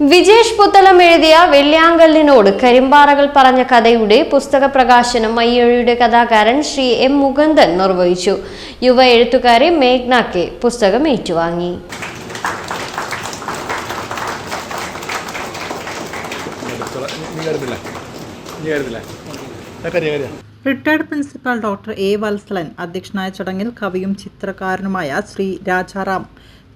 വിജേഷ് പുത്തലം എഴുതിയ വെള്ളിയാങ്കല്ലിനോട് കരിമ്പാറകൾ പറഞ്ഞ കഥയുടെ പുസ്തക പ്രകാശനം മയ്യഴിയുടെ കഥാകാരൻ ശ്രീ എം മുകുന്ദൻ നിർവഹിച്ചു. യുവ എഴുത്തുകാരി മേഘ്ന കെ പുസ്തകം ഏറ്റുവാങ്ങി. Retired principal doctor A Vatsalan അധ്യക്ഷനായ ചടങ്ങിൽ കവിയും ചിത്രകാരനുമായ ശ്രീ രാജാറാം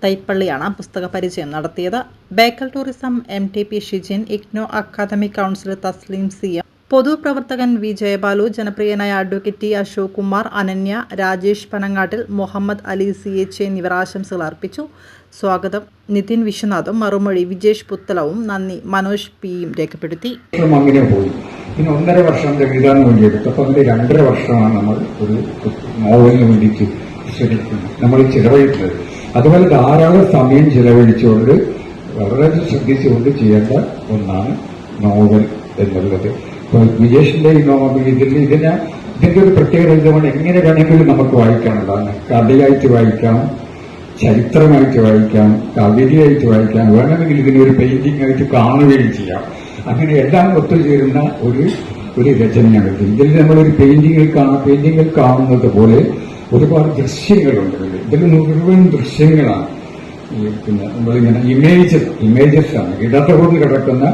തൈപ്പള്ളിയാണ് പുസ്തക പരിചയം നടത്തിയത്. Bekal tourism M T P Shijin IGNOU academic counsellor Thasleem C M പൊതുപ്രവർത്തകൻ വി ജയബാലു ജനപ്രിയനായ advocate T Ashok Kumar Ananya Rajesh Panangattil Muhammad Ali C H എന്നിവർ ആശംസകൾ അർപ്പിച്ചു. സ്വാഗതം. നിതിൻ വിശ്വനാഥും മറുമൊഴി വിജേഷ് പുത്തലവും നന്ദി. മനോജ് പിയും രേഖപ്പെടുത്തി. അങ്ങനെ പോയി. പിന്നെ ഒന്നര വർഷം എഴുതാൻ വേണ്ടി എടുത്തപ്പോൾ അതിന്റെ രണ്ടര വർഷമാണ് നമ്മൾ ഒരു നോവലിന് വേണ്ടിയിട്ട് നമ്മൾ ചിലവഴിക്കുന്നത്. അതുപോലെ ധാരാളം സമയം ചിലവഴിച്ചുകൊണ്ട് വളരെ ശ്രദ്ധിച്ചുകൊണ്ട് ചെയ്യേണ്ട ഒന്നാണ് നോവൽ എന്നുള്ളത്. ഇപ്പോൾ വിജേഷിന്റെ ഈ നോവൽ ഇതിൽ ഇതിന് ഇതിന്റെ ഒരു പ്രത്യേകത ഇതുകൊണ്ട് എങ്ങനെ വേണമെങ്കിലും നമുക്ക് വായിക്കാനുള്ളതാണ് കഥയായിട്ട് വായിക്കാം ചരിത്രമായിട്ട് വായിക്കാം കവിതയായിട്ട് വായിക്കാം വേണമെങ്കിൽ ഇതിനൊരു പെയിന്റിംഗ് ആയിട്ട് കാണുകയും ചെയ്യാം. അങ്ങനെ എല്ലാം ഒത്തുചേരുന്ന ഒരു ഒരു രചനയാണ്. ഇത് ഇതിൽ നമ്മളൊരു പെയിന്റിങ്ങിൽ കാണാം. പെയിന്റിങ്ങിൽ കാണുന്നത് പോലെ ഒരുപാട് ദൃശ്യങ്ങളുണ്ട് ഇതിൽ. മുഴുവൻ ദൃശ്യങ്ങളാണ്. പിന്നെ നമ്മളിങ്ങനെ ഇമേജസ് ഇമേജസ് ആണ്. ഇടതുകൊണ്ട് കിടക്കുന്ന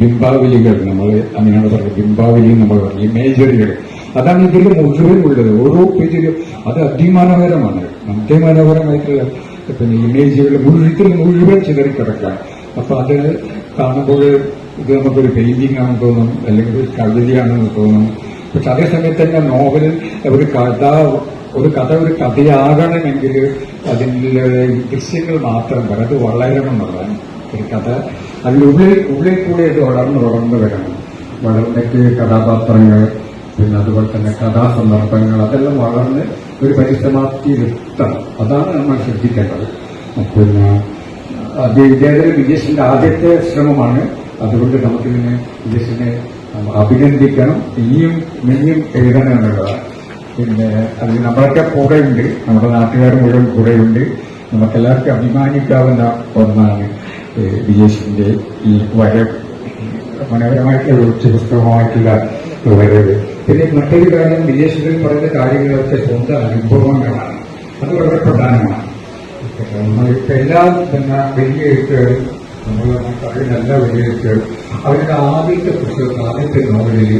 ബിംബാവലികൾ നമ്മൾ അങ്ങനെയാണ് പറയുന്നത് ബിംബാവലി നമ്മൾ ഇമേജറികൾ അതാണ് ഇതിൽ മുഴുവൻ ഉള്ളത്. ഓരോ പേജിലും അത് അതിമനോഹരമാണ് അതിമനോഹരമായിട്ടുള്ള പിന്നെ ഇമേജുകൾ മുഴുവൻ മുഴുവൻ ചിതറിക്കിടക്കാം അപ്പൊ അത് കാണുമ്പോൾ ഇത് നമുക്കൊരു പെയിന്റിംഗ് ആണെന്ന് തോന്നും അല്ലെങ്കിൽ ഒരു കവിതയാണെന്ന് തോന്നും. പക്ഷെ അതേസമയത്ത് തന്നെ നോവലിൽ ഒരു കഥ ഒരു കഥ ഒരു കഥയാകണമെങ്കിൽ അതിൽ ദൃശ്യങ്ങൾ മാത്രം വരും അത് വളരണമെന്നുള്ളതാണ് ഒരു കഥ അതിനുള്ളിൽ ഉള്ളിൽ കൂടെ അത് വളർന്ന് വളർന്ന് വരണം. വളർന്നിട്ട് കഥാപാത്രങ്ങൾ പിന്നെ അതുപോലെ തന്നെ കഥാസന്ദർഭങ്ങൾ അതെല്ലാം വളർന്ന് ഒരു പരിസമാപ്തി നിർത്തണം അതാണ് നമ്മൾ ശ്രദ്ധിക്കേണ്ടത്. പിന്നെ അത് വിജയസിന്റെ ആദ്യത്തെ ശ്രമമാണ് അതുകൊണ്ട് നമുക്ക് നമുക്കിതിനെ വിജേഷിനെ അഭിനന്ദിക്കണം. ഇനിയും ഇനിയും എഴുതണം എന്നുള്ളതാണ് പിന്നെ അതിൽ നമ്മളൊക്കെ കൂടെയുണ്ട് നമ്മുടെ നാട്ടുകാർ മുഴുവൻ കൂടെയുണ്ട് നമുക്കെല്ലാവർക്കും അഭിമാനിക്കാവുന്ന ഒന്നാണ് വിജേഷിന്റെ ഈ വരവ് മനോഹരമായിട്ടുള്ള ഒരു പുസ്തകമായിട്ടുള്ള വരവ്. പിന്നെ മറ്റൊരു കാര്യം വിജേഷിൽ പറയുന്ന കാര്യങ്ങളൊക്കെ സ്വന്തം അനുഭവങ്ങളാണ്. അത് വളരെ പ്രധാനമാണ്. നമ്മളിപ്പോ എല്ലാ പിന്നെ വലിയ എഴുത്തുകളും നമ്മൾ പറയുന്ന എല്ലാ എഴുത്തുകളും അവരുടെ ആദ്യത്തെ പുസ്തകം ആദ്യത്തെ നോവലിൽ